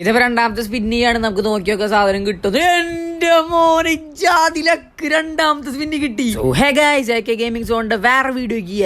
ഇതിപ്പോ രണ്ടാമത്തെ സ്പിന്നിയാണ് നമുക്ക് നോക്കിയൊക്കെ സാധനം കിട്ടുന്നത്. എന്റെ മോനെ ജാതിലക്ക് രണ്ടാമത്തെ സ്പിന്നി കിട്ടി. ഹേ ഗൈസ്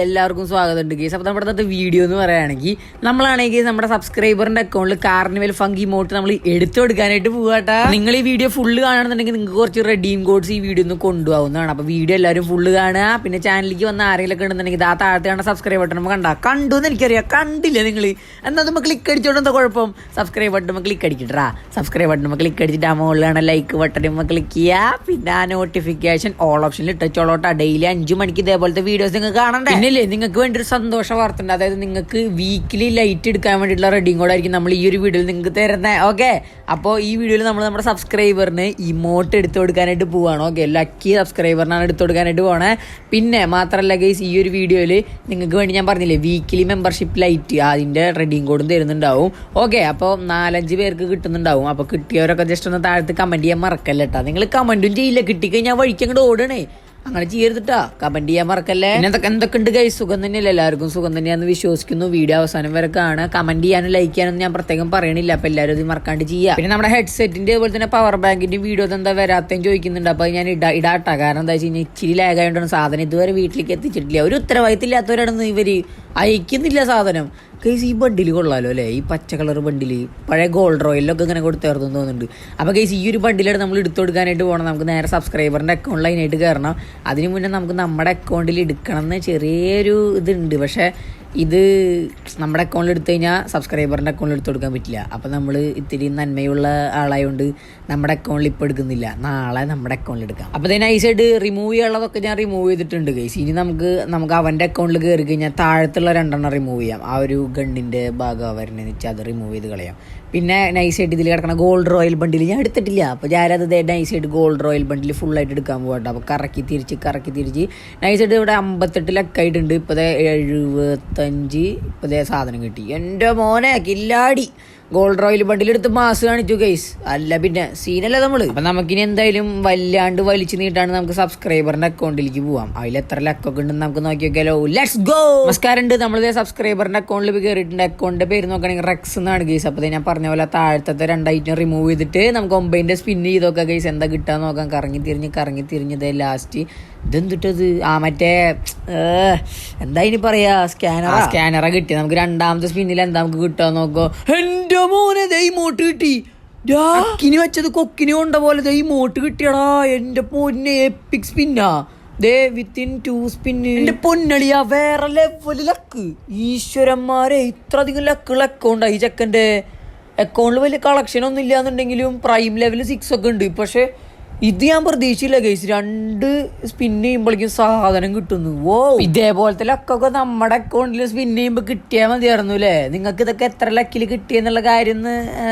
എല്ലാവർക്കും സ്വാഗതം ഉണ്ട് അപ്പൊ നമ്മുടെ അടുത്ത വീഡിയോ എന്ന് പറയുകയാണെങ്കിൽ നമ്മളാണെങ്കിൽ നമ്മുടെ സബ്സ്ക്രൈബറിന്റെ അക്കൗണ്ടിൽ കാർണിവൽ ഫങ്കി മോട്ട് നമ്മൾ എടുത്തു കൊടുക്കാനായിട്ട് പോവാട്ടാ നിങ്ങൾ ഈ വീഡിയോ ഫുള്ള് കാണുന്നുണ്ടെങ്കിൽ നിങ്ങൾക്ക് കുറച്ച് റെഡീം കോഡ്സ് ഈ വീഡിയോ ഒന്ന് കൊണ്ടുപോകുന്നതാണ് അപ്പൊ വീഡിയോ എല്ലാവരും ഫുള്ള് കാണുക. പിന്നെ ചാനലിലേക്ക് വന്ന ആരെങ്കിലും ഉണ്ടെന്നുണ്ടെങ്കിൽ ആ താഴത്തെ കാണുന്ന സബ്സ്ക്രൈബ് ബട്ടൺ നമ്മൾ കണ്ട. കണ്ടു എന്ന് എനിക്കറിയാം. കണ്ടില്ല നിങ്ങൾ എന്നാൽ നമ്മൾ ക്ലിക്ക് അടിച്ചോണ്ട് എന്താ കുഴപ്പം? സബ്സ്ക്രൈബ് ബട്ടൺ ക്ലിക്ക് അടിക്കട്ടാ സബ്സ്ക്രൈബ് ബട്ടൺ ക്ലിക്ക് അടിച്ചിട്ട് ആ മുകളിലാണ് ലൈക്ക് ബട്ടൺ ക്ലിക്ക് ചെയ്യുക പിന്നെ ആ നോട്ടിഫിക്കേഷൻ ഓൾ ഓപ്ഷനിൽ ഇട്ടോളോട്ടാ ഡെയിലി അഞ്ചു മണിക്ക് ഇതേപോലത്തെ വീഡിയോസ് നിങ്ങൾക്ക് കാണണ്ടേ? പിന്നില്ലേ നിങ്ങൾക്ക് വേണ്ടി ഒരു സന്തോഷ വാർത്ത ഉണ്ട്. അതായത് നിങ്ങൾക്ക് വീക്കിലി ലൈറ്റ് എടുക്കാൻ വേണ്ടിയിട്ടുള്ള റെഡിയും കൂടെ കോഡായിരിക്കും നമ്മൾ ഈ ഒരു വീഡിയോയിൽ നിങ്ങൾക്ക് തരുന്നത് ഓക്കെ അപ്പോൾ ഈ വീഡിയോയിൽ നമ്മൾ നമ്മുടെ സബ്സ്ക്രൈബറിന് ഇമോട്ട് എടുത്തു കൊടുക്കാനായിട്ട് പോവാണ്. ഓക്കെ ലക്കി സബ്സ്ക്രൈബറിനാണ് എടുത്തു കൊടുക്കാനായിട്ട് പോണേ. പിന്നെ മാത്രമല്ല ഗൈസ് ഈ ഒരു വീഡിയോയിൽ നിങ്ങൾക്ക് വേണ്ടി ഞാൻ പറഞ്ഞില്ലേ വീക്കിലി മെമ്പർഷിപ്പ് ലൈറ്റ് അതിന്റെ റെഡിയും കോഡും തരുന്നുണ്ടാവും. ഓക്കെ അപ്പോൾ നാലഞ്ച് പേർക്ക് കിട്ടുന്നുണ്ടാവും. അപ്പോൾ കിട്ടിയവരൊക്കെ ജസ്റ്റ് ഒന്ന് താഴത്ത് കമന്റ് ചെയ്യാൻ മറക്കല്ല നിങ്ങൾ കമന്റും ചെയ്യില്ല. കിട്ടിക്കഴിഞ്ഞാൽ വഴിക്ക് അങ്ങോട്ട് ഓടണേ. അങ്ങനെ ചെയ്യരുതിട്ടാ. കമന്റ് ചെയ്യാൻ മറക്കല്ലേ? പിന്നെ എന്തൊക്കെ ഉണ്ട് കൈ സുഖം തന്നെയല്ലേ? എല്ലാവർക്കും സുഖം തന്നെയാന്ന് വിശ്വസിക്കുന്നു. വീഡിയോ അവസാനം വരെ കാണുക. കമന്റ് ചെയ്യാനും ലൈക്ക് ചെയ്യാനും ഞാൻ പ്രത്യേകം പറയണില്ല. അപ്പൊ എല്ലാവരും ഇത് മറക്കാണ്ട് ചെയ്യുക. പിന്നെ നമ്മുടെ ഹെഡ്സെറ്റിന്റെ അതുപോലെ തന്നെ പവർ ബാങ്കിന്റെ വീഡിയോ എന്താ വരാത്തേം ചോദിക്കുന്നുണ്ട്. അപ്പൊ ഞാൻ ഇടാ ഇടാട്ടാ. കാരണം എന്താ വെച്ച് കഴിഞ്ഞാൽ ഇച്ചിരി ലാഗായോണ്ടാണ് സാധനം ഇതുവരെ വീട്ടിലേക്ക് എത്തിച്ചിട്ടില്ല. ഒരു ഉത്തരവാദിത്തമില്ലാത്തവരാണെന്ന് ഇവർ. അയക്കുന്നില്ല സാധനം. കേസ് ഈ ബണ്ടിൽ കൊള്ളാലോ അല്ലേ? ഈ പച്ച കളർ ബണ്ടിൽ പഴയ ഗോൾഡ് റോയിലൊക്കെ ഇങ്ങനെ കൊടുത്തേർന്നു തോന്നുന്നുണ്ട്. അപ്പോൾ കേസ് ഈ ഒരു ബണ്ടിലാണ് നമ്മൾ എടുത്തു കൊടുക്കാനായിട്ട് പോകണം നമുക്ക് നേരെ സബ്സ്ക്രൈബറിന്റെ അക്കൗണ്ടിൽ അതിനായിട്ട് കയറണം അതിന് മുന്നേ നമുക്ക് നമ്മുടെ അക്കൗണ്ടിൽ എടുക്കണം എന്ന് ചെറിയൊരു ഇതുണ്ട്. പക്ഷേ ഇത് നമ്മുടെ അക്കൗണ്ടിൽ എടുത്തു കഴിഞ്ഞാൽ സബ്സ്ക്രൈബറിന്റെ അക്കൗണ്ടിൽ എടുത്തു കൊടുക്കാൻ പറ്റില്ല. അപ്പോൾ നമ്മൾ ഇത്തിരി നന്മയുള്ള ആളായതുകൊണ്ട് നമ്മുടെ അക്കൗണ്ടിൽ ഇപ്പോൾ എടുക്കുന്നില്ല. നാളെ നമ്മുടെ അക്കൗണ്ടിൽ എടുക്കാം. അപ്പോൾ ഇതിന് ഐസായിട്ട് റിമൂവ് ചെയ്യാനുള്ളതൊക്കെ ഞാൻ റിമൂവ് ചെയ്തിട്ടുണ്ട് ഗൈസ് ഇനി നമുക്ക് നമുക്ക് അവന്റെ അക്കൗണ്ടിൽ കയറി കഴിഞ്ഞാൽ താഴത്തുള്ള രണ്ടെണ്ണം റിമൂവ് ചെയ്യാം. ആ ഒരു ഗണ്ണിന്റെ ഭാഗം വരുന്നതെന്ന് വെച്ചാൽ അത് റിമൂവ് ചെയ്ത് കളയാം. പിന്നെ നൈസായിട്ട് ഇതിൽ കിടക്കുന്ന ഗോൾഡ് റോയൽ ബണ്ടിൽ ഞാൻ എടുത്തിട്ടില്ല. അപ്പോൾ ഞാനത് നൈസായിട്ട് ഗോൾഡ് റോയൽ ബണ്ടിൽ ഫുള്ളായിട്ട് എടുക്കാൻ പോകട്ടെ അപ്പോൾ കറക്കി തിരിച്ച് കറക്കി തിരിച്ച്. നൈസായിട്ട് ഇവിടെ അമ്പത്തെട്ട് ലക്കായിട്ടുണ്ട്. ഇപ്പോൾ എഴുപത്തഞ്ച് ഇപ്പോൾ സാധനം കിട്ടി. എന്റെ മോനെ കില്ലാടി. ഗോൾഡ് റോയൽ ബണ്ടിലെടുത്ത് മാസ് കാണിച്ചു ഗൈസ് അല്ല പിന്നെ സീനല്ല നമ്മൾ. അപ്പൊ നമുക്കിനി എന്തായാലും വല്ലാണ്ട് വലിച്ചു നീട്ടാണ് നമുക്ക് സബ്സ്ക്രൈബറിന്റെ അക്കൗണ്ടിലേക്ക് പോവാം. അതിൽ എത്ര ലക്കൊക്കെ ഉണ്ടെന്ന് നമുക്ക് നോക്കി നോക്കിയാലോ ലെറ്റ്സ് ഗോ നമസ്കാരം ഉണ്ട് നമ്മളിത് സബ്സ്ക്രൈബറിന്റെ അക്കൗണ്ടിൽ കയറിയിട്ടുണ്ട് അക്കൗണ്ടിന്റെ പേര് നോക്കുകയാണെങ്കിൽ റെക്സ് എന്നാണ് ഗൈസ് അപ്പൊ ഞാൻ പറഞ്ഞ പോലെ താഴത്തെ രണ്ടൈറ്റം റിമൂവ് ചെയ്തിട്ട് നമുക്ക് ഒമ്പതിന്റെ സ്പിൻ ചെയ്ത് നോക്കാം ഗൈസ് എന്താ കിട്ടാന്ന് നോക്കാം. കറങ്ങി തിരിഞ്ഞ് കറങ്ങി തിരിഞ്ഞത് ലാസ്റ്റ് ഇതെന്തിട്ടത്? ആ മറ്റേ എന്താ ഇനി പറയാ? സ്കാനർ സ്കാനറ കിട്ടി നമുക്ക് രണ്ടാമത്തെ സ്പിന്നിൽ എന്താ നമുക്ക് കിട്ടാൻ നോക്കോ. എന്റെ മോനെ ദൈ മോട്ട് കിട്ടി. കൊക്കിനി വെച്ചത് കൊക്കിനി കൊണ്ട പോലെ ദൈ മോട്ട് കിട്ടിയടാ. എന്റെ പൊന്നെ എപ്പിക് സ്പിന്നാ ദേ വിത്തിൻ ടു സ്പിന്ന് എന്റെ പൊന്നളിയാ വേറെ ലെവൽ ലക്ക് ഈശ്വരന്മാരെ ഇത്ര അധികം ലക്കുള്ള അക്കൗണ്ട് ഈ ചെക്കന്റെ അക്കൗണ്ടിൽ വലിയ കളക്ഷൻ ഒന്നും ഇല്ലാന്നുണ്ടെങ്കിലും പ്രൈം ലെവൽ സിക്സ് ഒക്കെ ഉണ്ട്. പക്ഷെ ഇത് ഞാൻ പ്രതീക്ഷിച്ചില്ല ഗൈസ് രണ്ട് സ്പിൻ ചെയ്യുമ്പോഴേക്കും സാധനം കിട്ടുന്നു. ഓ ഇതേപോലത്തെ ലക്കൊക്കെ നമ്മുടെ അക്കൗണ്ടിൽ സ്പിൻ ചെയ്യുമ്പോൾ കിട്ടിയാൽ മതിയായിരുന്നു അല്ലേ നിങ്ങൾക്ക് ഇതൊക്കെ എത്ര ലക്കിൽ കിട്ടിയെന്നുള്ള കാര്യം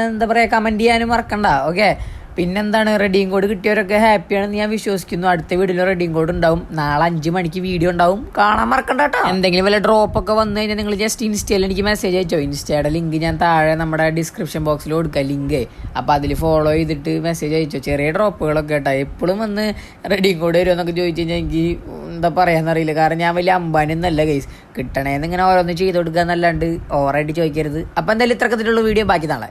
എന്താ പറയുക കമന്റ് ചെയ്യാനും മറക്കണ്ട. ഓക്കെ പിന്നെന്താണ്? റെഡിയും കോഡ് കിട്ടിയവരൊക്കെ ഹാപ്പിയാണെന്ന് ഞാൻ വിശ്വസിക്കുന്നു. അടുത്ത വീഡിയോയിൽ റെഡിയും കോഡ് ഉണ്ടാവും. നാളെ അഞ്ച് മണിക്ക് വീഡിയോ ഉണ്ടാവും. കാണാൻ മറക്കണ്ട കേട്ടോ. എന്തെങ്കിലും വല്ല ഡ്രോപ്പ് ഒക്കെ വന്നു കഴിഞ്ഞാൽ നിങ്ങൾ ജസ്റ്റ് ഇൻസ്റ്റയിൽ എനിക്ക് മെസ്സേജ് അയച്ചോ. ഇൻസ്റ്റയുടെ ലിങ്ക് ഞാൻ താഴെ നമ്മുടെ ഡിസ്ക്രിപ്ഷൻ ബോക്സിൽ കൊടുക്കുക ലിങ്ക് അപ്പോൾ അതിൽ ഫോളോ ചെയ്തിട്ട് മെസ്സേജ് അയച്ചോ. ചെറിയ ഡ്രോപ്പുകളൊക്കെ കേട്ടോ. എപ്പോഴും വന്ന് റെഡിയും കോഡ് വരുമോ എന്നൊക്കെ ചോദിച്ചു കഴിഞ്ഞാൽ എനിക്ക് എന്താ പറയാന്നറിയില്ല കാരണം ഞാൻ വലിയ അമ്പാനി എന്നല്ല ഗൈസ് കിട്ടണേന്ന് ഇങ്ങനെ ഓരോന്ന് ചെയ്ത് കൊടുക്കുക എന്നല്ലാണ്ട് ഓവറായിട്ട് ചോദിക്കരുത്. അപ്പോൾ എന്തായാലും ഇത്രക്കത്തിലുള്ള വീഡിയോ ബാക്കി നാളെ.